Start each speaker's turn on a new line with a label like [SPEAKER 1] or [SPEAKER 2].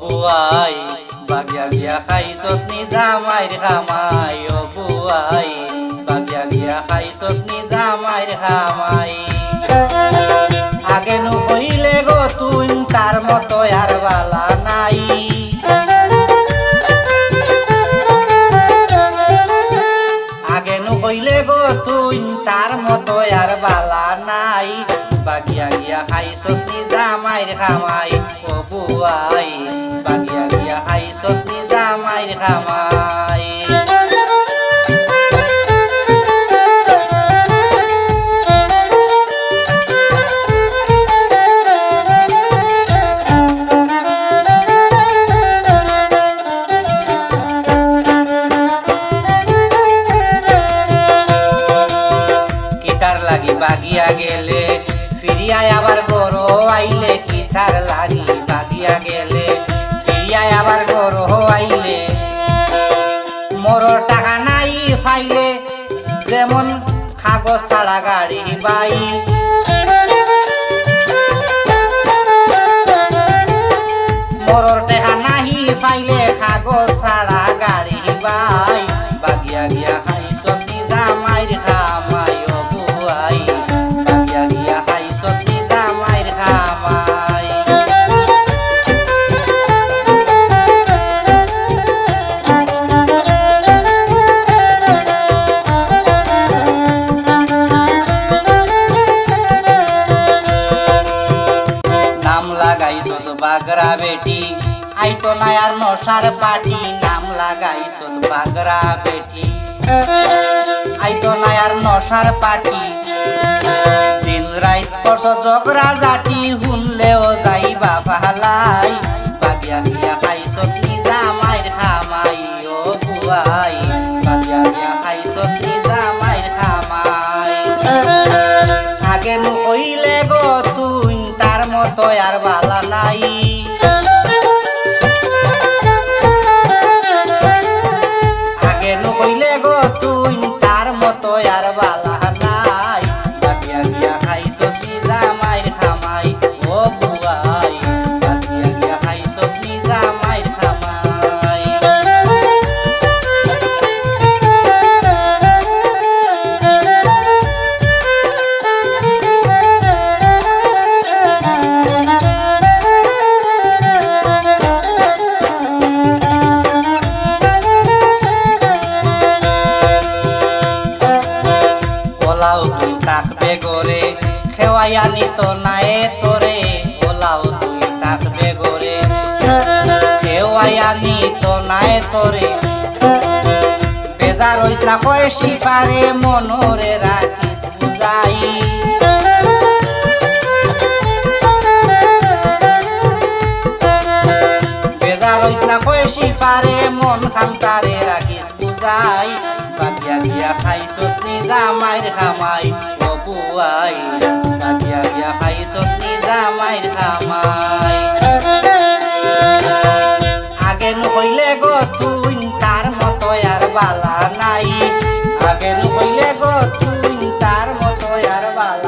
[SPEAKER 1] বুয়াই, বাগিয়া গিয়া খাইছত নিজা মাইর খামাই, ও বুয়াই, বাগিয়া গিয়া খাইছত নিজা মাইর খামাই। আগে নু হইলে গো তুই তার মতো আর বালা নাই। আগে নু হইলে গো তুই তার মতো আর বালা নাই। বাগিয়া গিয়া খাইছত নিজা মাইর খামাই ও বুয়াই বাগিয়া গিয়া খাইছত নিজা মাইর খামাই। যেমন কাগজ সারা গাড়ি বাই। মরর টেহা নাহি ফাইলে কাগজ বাগরা বেটি। আইতো নসার পাটি, নাম লাগাইছত বাগরা বেটি। আইতো নায়ার নসার পাটি, দিন রাইত করছ জগরা জাটি শুনলেও যাইবা ভালাই বাগিয়া গিয়া খাইছত নিজা মাইর খামাই ও বুয়াই। বাগিয়া গিয়া খাইছত নিজা মাইর খামাই আগে নু তুই আর বালা নাই। তুই থাকবে গরে। খেওয়াইয়া নিত নায়ে তোরে ওলাও তুই থাকবে গরে। খেওয়াইয়া নিত নায়ে তোরে। বেজার হইস না কয়েসি পারে, মনরে রাখিস বুঝাই। বেজার হইস না কয়েসি পারে, মন খামতারে রাখিস বুঝাই। গিয়া খাইছ নিজা খামাই, ও বুয়াই। মাতিয়া গিয়া খামাই। আগে নহইলে গো তুই তার মতো আর বালা নাই। আগে নহইলে গো তুই তার মতো আর বালা